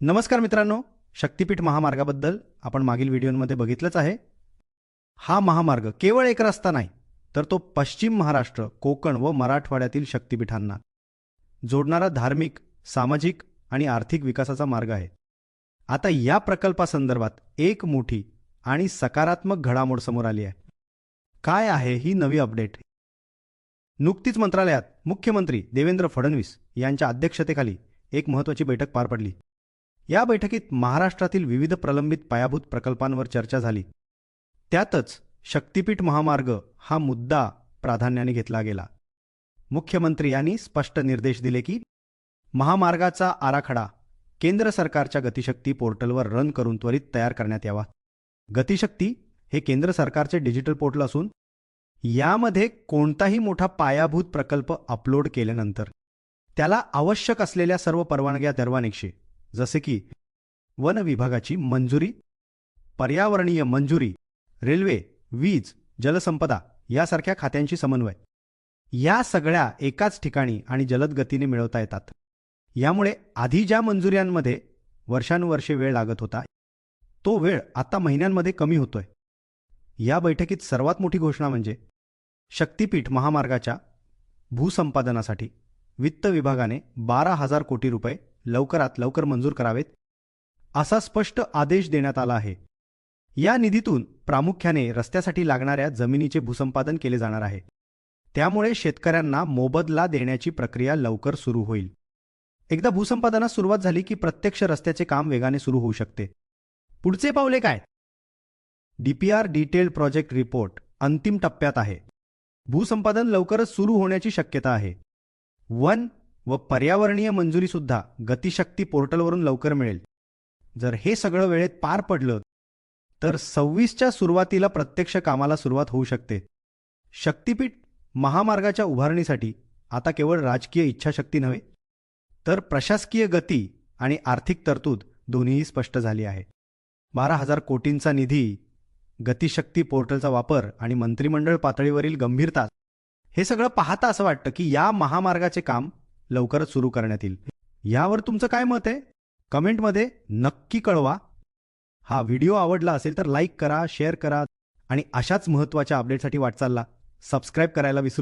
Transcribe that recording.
नमस्कार मित्रांनो शक्तिपीठ महामार्गाबद्दल आपण मागील व्हिडिओमध्ये बघितलंच आहे. हा महामार्ग केवळ एक रस्ता नाही तर तो पश्चिम महाराष्ट्र कोकण व मराठवाड्यातील शक्तिपीठांना जोडणारा धार्मिक सामाजिक आणि आर्थिक विकासाचा मार्ग आहे. आता या प्रकल्पासंदर्भात एक मोठी आणि सकारात्मक घडामोड समोर आली आहे. काय आहे ही नवी अपडेट? नुकतीच मंत्रालयात मुख्यमंत्री देवेंद्र फडणवीस यांच्या अध्यक्षतेखाली एक महत्त्वाची बैठक पार पडली. या बैठकीत महाराष्ट्रातील विविध प्रलंबित पायाभूत प्रकल्पांवर चर्चा झाली. त्यातच शक्तिपीठ महामार्ग हा मुद्दा प्राधान्याने घेतला गेला. मुख्यमंत्री यांनी स्पष्ट निर्देश दिले की महामार्गाचा आराखडा केंद्र सरकारच्या गतिशक्ती पोर्टलवर रन करून त्वरित तयार करण्यात यावा. गतिशक्ती हे केंद्र सरकारचे डिजिटल पोर्टल असून यामध्ये कोणताही मोठा पायाभूत प्रकल्प अपलोड केल्यानंतर त्याला आवश्यक असलेल्या सर्व परवानग्या दरवानिक्षे जसे की वन विभागाची मंजुरी पर्यावरणीय मंजुरी रेल्वे वीज जलसंपदा यासारख्या खात्यांशी समन्वय. या सगळ्या एकाच ठिकाणी आणि जलद गतीने मिळवता येतात. यामुळे आधी ज्या मंजुऱ्यांमध्ये वर्षानुवर्षे वेळ लागत होता तो वेळ आता महिन्यांमध्ये कमी होतोय. या बैठकीत सर्वात मोठी घोषणा म्हणजे शक्तिपीठ महामार्गाच्या भूसंपादनासाठी वित्त विभागाने बारा हजार कोटी रुपये लवकरात लवकर मंजूर करावेत असा स्पष्ट आदेश देण्यात आला आहे. या निधीतून प्रामुख्याने रस्त्यासाठी लागणाऱ्या जमिनीचे भूसंपादन केले जाणार आहे. त्यामुळे शेतकऱ्यांना मोबदला देण्याची प्रक्रिया लवकर सुरू होईल. एकदा भूसंपादनास सुरुवात झाली की प्रत्यक्ष रस्त्याचे काम वेगाने सुरू होऊ शकते. पुढचे पावले काय? डीपीआर डिटेल्ड प्रोजेक्ट रिपोर्ट अंतिम टप्प्यात आहे. भूसंपादन लवकरच सुरू होण्याची शक्यता आहे. वन व पर्यावरणीय मंजुरीसुद्धा गतिशक्ती पोर्टलवरून लवकर मिळेल. जर हे सगळं वेळेत पार पडलं तर सव्वीसच्या सुरुवातीला प्रत्यक्ष कामाला सुरुवात होऊ शकते. शक्तिपीठ महामार्गाच्या उभारणीसाठी आता केवळ राजकीय इच्छाशक्ती नव्हे तर प्रशासकीय गती आणि आर्थिक तरतूद दोन्हीही स्पष्ट झाली आहे. बारा हजार कोटींचा निधी गतिशक्ती पोर्टलचा वापर आणि मंत्रिमंडळ पातळीवरील गंभीरता हे सगळं पाहता असं वाटतं की या महामार्गाचे काम लवकरच सुरू करण्यात येईल. यावर तुमचं काय मत आहे? कमेंटमध्ये नक्की कळवा. हा व्हिडिओ आवडला असेल तर लाईक करा शेअर करा आणि अशाच महत्त्वाच्या अपडेटसाठी वाटचालला. सबस्क्राईब करायला विसरू